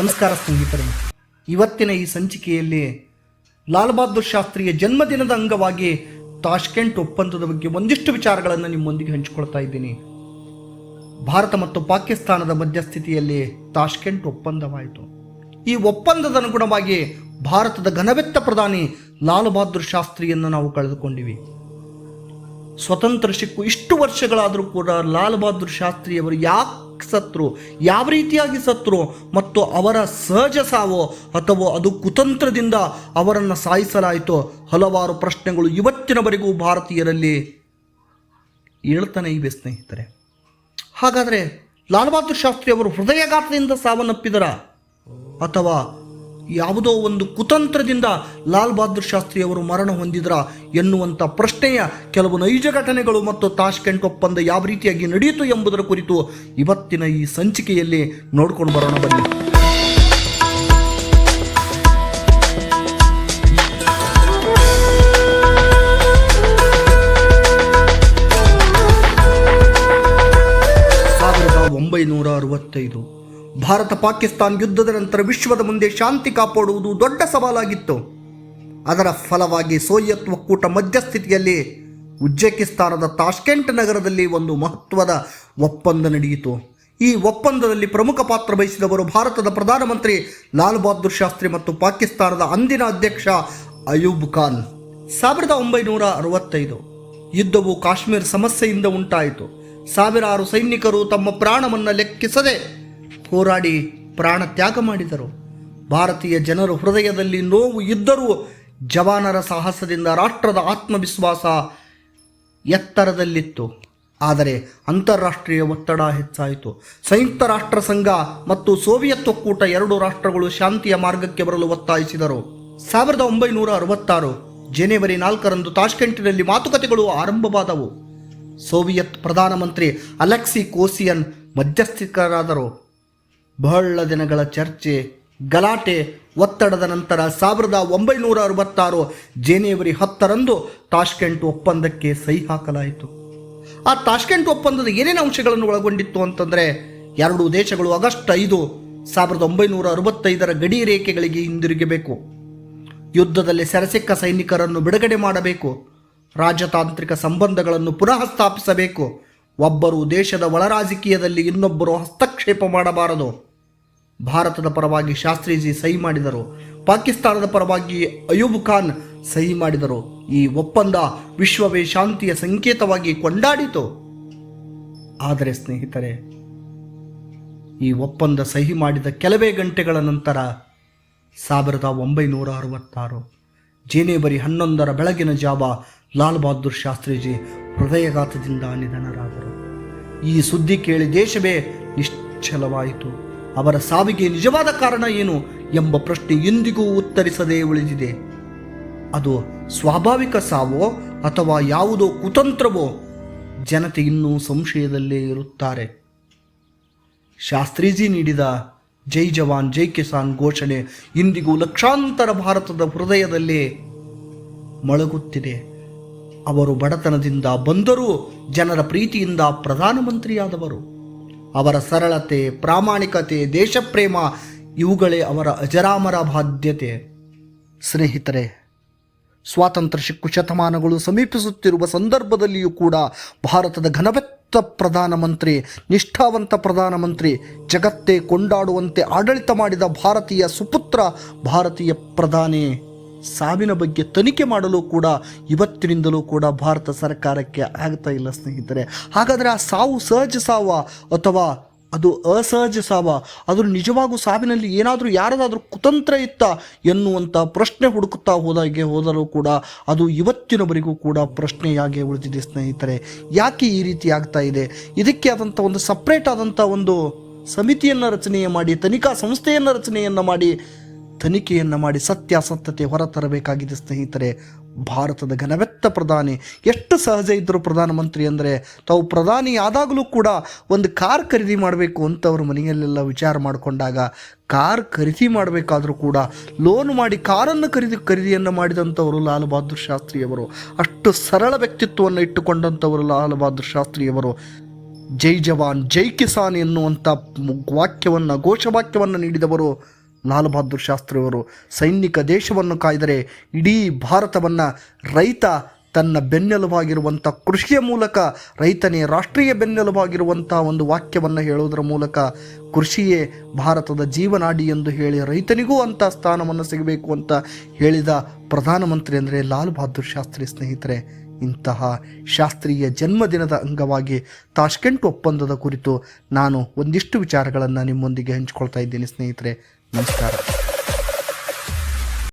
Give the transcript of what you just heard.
ನಮಸ್ಕಾರ ಸ್ನೇಹಿತರೆ. ಇವತ್ತಿನ ಈ ಸಂಚಿಕೆಯಲ್ಲಿ ಲಾಲ್ ಬಹದ್ದೂರ್ ಶಾಸ್ತ್ರಿಯ ಜನ್ಮದಿನದ ಅಂಗವಾಗಿ ತಾಷ್ಕೆಂಟ್ ಒಪ್ಪಂದದ ಬಗ್ಗೆ ಒಂದಿಷ್ಟು ವಿಚಾರಗಳನ್ನು ನಿಮ್ಮೊಂದಿಗೆ ಹಂಚಿಕೊಳ್ತಾ ಇದ್ದೀನಿ. ಭಾರತ ಮತ್ತು ಪಾಕಿಸ್ತಾನದ ಮಧ್ಯಸ್ಥಿತಿಯಲ್ಲಿ ತಾಷ್ಕೆಂಟ್ ಒಪ್ಪಂದವಾಯಿತು. ಈ ಒಪ್ಪಂದದ ಅನುಗುಣವಾಗಿ ಭಾರತದ ಘನವೆತ್ತ ಪ್ರಧಾನಿ ಲಾಲ್ ಬಹದ್ದೂರ್ ಶಾಸ್ತ್ರಿಯನ್ನು ನಾವು ಕಳೆದುಕೊಂಡಿವಿ. ಸ್ವತಂತ್ರ ಸಿಕ್ಕು ಇಷ್ಟು ವರ್ಷಗಳಾದರೂ ಕೂಡ ಲಾಲ್ ಬಹದ್ದೂರ್ ಶಾಸ್ತ್ರಿಯವರು ಯಾಕೆ ಸತ್ರು? ಯಾವ ರೀತಿಯಾಗಿ ಸತ್ರು? ಮತ್ತು ಅವರ ಸಹಜ ಸಾವೋ ಅಥವಾ ಅದು ಕುತಂತ್ರದಿಂದ ಅವರನ್ನು ಸಾಯಿಸಲಾಯಿತೋ? ಹಲವಾರು ಪ್ರಶ್ನೆಗಳು ಇವತ್ತಿನವರೆಗೂ ಭಾರತೀಯರಲ್ಲಿ ಹೇಳ್ತಾನೆ ಇವೆ ಸ್ನೇಹಿತರೆ. ಹಾಗಾದರೆ ಲಾಲ್ ಬಹದ್ದೂರ್ ಶಾಸ್ತ್ರಿ ಅವರು ಹೃದಯಘಾತದಿಂದ ಸಾವನ್ನಪ್ಪಿದರ? ಅಥವಾ ಯಾವುದೋ ಒಂದು ಕುತಂತ್ರದಿಂದ ಲಾಲ್ ಬಹದ್ದೂರ್ ಶಾಸ್ತ್ರಿಯವರು ಮರಣ ಹೊಂದಿದ್ರ ಎನ್ನುವಂಥ ಪ್ರಶ್ನೆಯ ಕೆಲವು ನೈಜ ಘಟನೆಗಳು ಮತ್ತು ತಾಷ್ಕೆಂಟ್ ಒಪ್ಪಂದ ಯಾವ ರೀತಿಯಾಗಿ ನಡೆಯಿತು ಎಂಬುದರ ಕುರಿತು ಇವತ್ತಿನ ಈ ಸಂಚಿಕೆಯಲ್ಲಿ ನೋಡ್ಕೊಂಡು ಬರೋಣ, ಬನ್ನಿ. ಸಾವಿರದ ಒಂಬೈನೂರ ಅರವತ್ತೈದು. ಭಾರತ ಪಾಕಿಸ್ತಾನ್ ಯುದ್ಧದ ನಂತರ ವಿಶ್ವದ ಮುಂದೆ ಶಾಂತಿ ಕಾಪಾಡುವುದು ದೊಡ್ಡ ಸವಾಲಾಗಿತ್ತು. ಅದರ ಫಲವಾಗಿ ಸೋವಿಯತ್ ಒಕ್ಕೂಟ ಮಧ್ಯಸ್ಥಿತಿಯಲ್ಲಿ ಉಜ್ಬೇಕಿಸ್ತಾನದ ತಾಷ್ಕೆಂಟ್ ನಗರದಲ್ಲಿ ಒಂದು ಮಹತ್ವದ ಒಪ್ಪಂದ ನಡೆಯಿತು. ಈ ಒಪ್ಪಂದದಲ್ಲಿ ಪ್ರಮುಖ ಪಾತ್ರ ವಹಿಸಿದವರು ಭಾರತದ ಪ್ರಧಾನಮಂತ್ರಿ ಲಾಲ್ ಬಹದ್ದೂರ್ ಶಾಸ್ತ್ರಿ ಮತ್ತು ಪಾಕಿಸ್ತಾನದ ಅಂದಿನ ಅಧ್ಯಕ್ಷ ಅಯೂಬ್ ಖಾನ್. ಸಾವಿರದ ಒಂಬೈನೂರ ಅರವತ್ತೈದು ಯುದ್ಧವು ಕಾಶ್ಮೀರ ಸಮಸ್ಯೆಯಿಂದ ಉಂಟಾಯಿತು. ಸಾವಿರಾರು ಸೈನಿಕರು ತಮ್ಮ ಪ್ರಾಣವನ್ನು ಲೆಕ್ಕಿಸದೆ ಹೋರಾಡಿ ಪ್ರಾಣ ತ್ಯಾಗ ಮಾಡಿದರು. ಭಾರತೀಯ ಜನರ ಹೃದಯದಲ್ಲಿ ನೋವು ಇದ್ದರೂ ಜವಾನರ ಸಾಹಸದಿಂದ ರಾಷ್ಟ್ರದ ಆತ್ಮವಿಶ್ವಾಸ ಎತ್ತರದಲ್ಲಿತ್ತು. ಆದರೆ ಅಂತಾರಾಷ್ಟ್ರೀಯ ಒತ್ತಡ ಹೆಚ್ಚಾಯಿತು. ಸಂಯುಕ್ತ ರಾಷ್ಟ್ರ ಸಂಘ ಮತ್ತು ಸೋವಿಯತ್ ಒಕ್ಕೂಟ ಎರಡು ರಾಷ್ಟ್ರಗಳು ಶಾಂತಿಯ ಮಾರ್ಗಕ್ಕೆ ಬರಲು ಒತ್ತಾಯಿಸಿದರು. ಸಾವಿರದ ಒಂಬೈನೂರ ಅರವತ್ತಾರು ಜನವರಿ ನಾಲ್ಕರಂದು ತಾಷ್ಕೆಂಟಿನಲ್ಲಿ ಮಾತುಕತೆಗಳು ಆರಂಭವಾದವು. ಸೋವಿಯತ್ ಪ್ರಧಾನಮಂತ್ರಿ ಅಲೆಕ್ಸಿ ಕೋಸಿಯನ್ ಮಧ್ಯಸ್ಥಿಕರಾದರು ಬಹಳ ದಿನಗಳ ಚರ್ಚೆ, ಗಲಾಟೆ ಒತ್ತಡದ ನಂತರ ಸಾವಿರದ ಒಂಬೈನೂರ ಅರವತ್ತಾರು ಜನವರಿ ಹತ್ತರಂದು ತಾಷ್ಕೆಂಟ್ ಒಪ್ಪಂದಕ್ಕೆ ಸಹಿ ಹಾಕಲಾಯಿತು. ಆ ತಾಷ್ಕೆಂಟ್ ಒಪ್ಪಂದದ ಏನೇನು ಅಂಶಗಳನ್ನು ಒಳಗೊಂಡಿತ್ತು ಅಂತಂದರೆ, ಎರಡು ದೇಶಗಳು ಆಗಸ್ಟ್ ಐದು ಸಾವಿರದ ಒಂಬೈನೂರ ಅರವತ್ತೈದರ ಗಡಿ ರೇಖೆಗಳಿಗೆ ಹಿಂದಿರುಗಬೇಕು. ಯುದ್ಧದಲ್ಲಿ ಸೆರೆಸಿಕ್ಕ ಸೈನಿಕರನ್ನು ಬಿಡುಗಡೆ ಮಾಡಬೇಕು. ರಾಜತಾಂತ್ರಿಕ ಸಂಬಂಧಗಳನ್ನು ಪುನಃ ಸ್ಥಾಪಿಸಬೇಕು. ಒಬ್ಬರು ದೇಶದ ಒಳರಾಜಕೀಯದಲ್ಲಿ ಇನ್ನೊಬ್ಬರು ಹಸ್ತಕ್ಷೇಪ ಮಾಡಬಾರದು. ಭಾರತದ ಪರವಾಗಿ ಶಾಸ್ತ್ರೀಜಿ ಸಹಿ ಮಾಡಿದರು. ಪಾಕಿಸ್ತಾನದ ಪರವಾಗಿ ಅಯೂಬ್ ಖಾನ್ ಸಹಿ ಮಾಡಿದರು. ಈ ಒಪ್ಪಂದ ವಿಶ್ವವೇ ಶಾಂತಿಯ ಸಂಕೇತವಾಗಿ ಕೊಂಡಾಡಿತು. ಆದರೆ ಸ್ನೇಹಿತರೆ, ಈ ಒಪ್ಪಂದ ಸಹಿ ಮಾಡಿದ ಕೆಲವೇ ಗಂಟೆಗಳ ನಂತರ ಸಾವಿರದ ಒಂಬೈನೂರ ಅರವತ್ತಾರು ಜನವರಿ ಹನ್ನೊಂದರ ಬೆಳಗಿನ ಜಾವ ಲಾಲ್ ಬಹದ್ದೂರ್ ಶಾಸ್ತ್ರೀಜಿ ಹೃದಯಘಾತದಿಂದ ನಿಧನರಾದರು. ಈ ಸುದ್ದಿ ಕೇಳಿ ದೇಶವೇ ನಿಶ್ಚಲವಾಯಿತು. ಅವರ ಸಾವಿಗೆ ನಿಜವಾದ ಕಾರಣ ಏನು ಎಂಬ ಪ್ರಶ್ನೆ ಎಂದಿಗೂ ಉತ್ತರಿಸದೇ ಉಳಿದಿದೆ. ಅದು ಸ್ವಾಭಾವಿಕ ಸಾವೋ ಅಥವಾ ಯಾವುದೋ ಕುತಂತ್ರವೋ? ಜನತೆ ಇನ್ನೂ ಸಂಶಯದಲ್ಲೇ ಇರುತ್ತಾರೆ. ಶಾಸ್ತ್ರೀಜಿ ನೀಡಿದ ಜೈ ಜವಾನ್, ಜೈ ಕಿಸಾನ್ ಘೋಷಣೆ ಇಂದಿಗೂ ಲಕ್ಷಾಂತರ ಭಾರತದ ಹೃದಯದಲ್ಲಿ ಮೊಳಗುತ್ತಿದೆ ಅವರು ಬಡತನದಿಂದ ಬಂದರೂ ಜನರ ಪ್ರೀತಿಯಿಂದ ಪ್ರಧಾನಮಂತ್ರಿಯಾದವರು. ಅವರ ಸರಳತೆ, ಪ್ರಾಮಾಣಿಕತೆ, ದೇಶಪ್ರೇಮ, ಇವುಗಳೇ ಅವರ ಅಜರಾಮರ ಬಾಧ್ಯತೆ. ಸ್ನೇಹಿತರೆ, ಸ್ವಾತಂತ್ರ್ಯ ಶಿಕ್ಕು ಶತಮಾನಗಳು ಸಮೀಪಿಸುತ್ತಿರುವ ಸಂದರ್ಭದಲ್ಲಿಯೂ ಕೂಡ ಭಾರತದ ಘನವೆತ್ತ ಪ್ರಧಾನಮಂತ್ರಿ, ನಿಷ್ಠಾವಂತ ಪ್ರಧಾನಮಂತ್ರಿ, ಜಗತ್ತೇ ಕೊಂಡಾಡುವಂತೆ ಆಡಳಿತ ಮಾಡಿದ ಭಾರತೀಯ ಸುಪುತ್ರ, ಭಾರತೀಯ ಪ್ರಧಾನಿ. ಸಾವಿನ ಬಗ್ಗೆ ತನಿಖೆ ಮಾಡಲು ಕೂಡ ಇವತ್ತಿನಿಂದಲೂ ಕೂಡ ಭಾರತ ಸರ್ಕಾರಕ್ಕೆ ಆಗ್ತಾ ಇಲ್ಲ ಸ್ನೇಹಿತರೆ. ಹಾಗಾದರೆ ಆ ಸಾವು ಸಹಜ ಸಾವ ಅಥವಾ ಅದು ಅಸಹಜ ಸಾವ? ಅದು ನಿಜವಾಗೂ ಸಾವಿನಲ್ಲಿ ಏನಾದರೂ ಯಾರದಾದರೂ ಕುತಂತ್ರ ಇತ್ತ ಎನ್ನುವಂಥ ಪ್ರಶ್ನೆ ಹುಡುಕುತ್ತಾ ಹೋದಾಗೆ ಹೋದರೂ ಕೂಡ ಅದು ಇವತ್ತಿನವರೆಗೂ ಕೂಡ ಪ್ರಶ್ನೆಯಾಗಿ ಉಳಿದಿದೆ ಸ್ನೇಹಿತರೆ. ಯಾಕೆ ಈ ರೀತಿ ಆಗ್ತಾ ಇದೆ? ಇದಕ್ಕೆ ಆದಂಥ ಒಂದು ಸಪ್ರೇಟ್ ಆದಂಥ ಒಂದು ಸಮಿತಿಯನ್ನು ರಚನೆ ಮಾಡಿ, ತನಿಖಾ ಸಂಸ್ಥೆಯನ್ನು ರಚನೆಯನ್ನು ಮಾಡಿ ತನಿಖೆಯನ್ನು ಮಾಡಿ ಸತ್ಯಾಸತ್ಯತೆ ಹೊರತರಬೇಕಾಗಿದೆ, ಸ್ನೇಹಿತರೆ. ಭಾರತದ ಘನವೆತ್ತ ಪ್ರಧಾನಿ. ಎಷ್ಟು ಸಹಜ ಇದ್ದರು ಪ್ರಧಾನಮಂತ್ರಿ ಅಂದರೆ ತಾವು ಪ್ರಧಾನಿ ಆದಾಗಲೂ ಕೂಡ ಒಂದು ಕಾರ್ ಖರೀದಿ ಮಾಡಬೇಕು ಅಂತ ಅವರು ಮನೆಯಲ್ಲೆಲ್ಲ ವಿಚಾರ ಮಾಡಿಕೊಂಡಾಗ, ಕಾರ್ ಖರೀದಿ ಮಾಡಬೇಕಾದರೂ ಕೂಡ ಲೋನ್ ಮಾಡಿ ಕಾರನ್ನು ಖರೀದಿ, ಖರೀದಿಯನ್ನು ಮಾಡಿದಂಥವರು ಲಾಲ್ ಬಹದ್ದೂರ್ ಶಾಸ್ತ್ರಿಯವರು ಅಷ್ಟು ಸರಳ ವ್ಯಕ್ತಿತ್ವವನ್ನು ಇಟ್ಟುಕೊಂಡಂಥವರು ಲಾಲ್ ಬಹದ್ದೂರ್ ಶಾಸ್ತ್ರಿಯವರು ಜೈ ಜವಾನ್, ಜೈ ಕಿಸಾನ್ ಎನ್ನುವಂಥ ವಾಕ್ಯವನ್ನು, ಘೋಷವಾಕ್ಯವನ್ನು ನೀಡಿದವರು ಲಾಲ್ ಬಹದ್ದೂರ್ ಶಾಸ್ತ್ರಿಯವರು ಸೈನಿಕ ದೇಶವನ್ನು ಕಾಯ್ದರೆ ಇಡೀ ಭಾರತವನ್ನು ರೈತ ತನ್ನ ಬೆನ್ನೆಲುಬಾಗಿರುವಂಥ ಕೃಷಿಯ ಮೂಲಕ, ರೈತನೇ ರಾಷ್ಟ್ರೀಯ ಬೆನ್ನೆಲುಬಾಗಿರುವಂಥ ಒಂದು ವಾಕ್ಯವನ್ನು ಹೇಳುವುದರ ಮೂಲಕ ಕೃಷಿಯೇ ಭಾರತದ ಜೀವನಾಡಿ ಎಂದು ಹೇಳಿ ರೈತನಿಗೂ ಅಂಥ ಸ್ಥಾನವನ್ನು ಸಿಗಬೇಕು ಅಂತ ಹೇಳಿದ ಪ್ರಧಾನಮಂತ್ರಿ ಅಂದರೆ ಲಾಲ್ ಬಹದ್ದೂರ್ ಶಾಸ್ತ್ರಿ ಸ್ನೇಹಿತರೆ, ಇಂತಹ ಶಾಸ್ತ್ರೀಯ ಜನ್ಮದಿನದ ಅಂಗವಾಗಿ ತಾಷ್ಕೆಂಟ್ ಒಪ್ಪಂದದ ಕುರಿತು ನಾನು ಒಂದಿಷ್ಟು ವಿಚಾರಗಳನ್ನು ನಿಮ್ಮೊಂದಿಗೆ ಹಂಚಿಕೊಳ್ತಾ ಇದ್ದೀನಿ ಸ್ನೇಹಿತರೆ. Namaskar.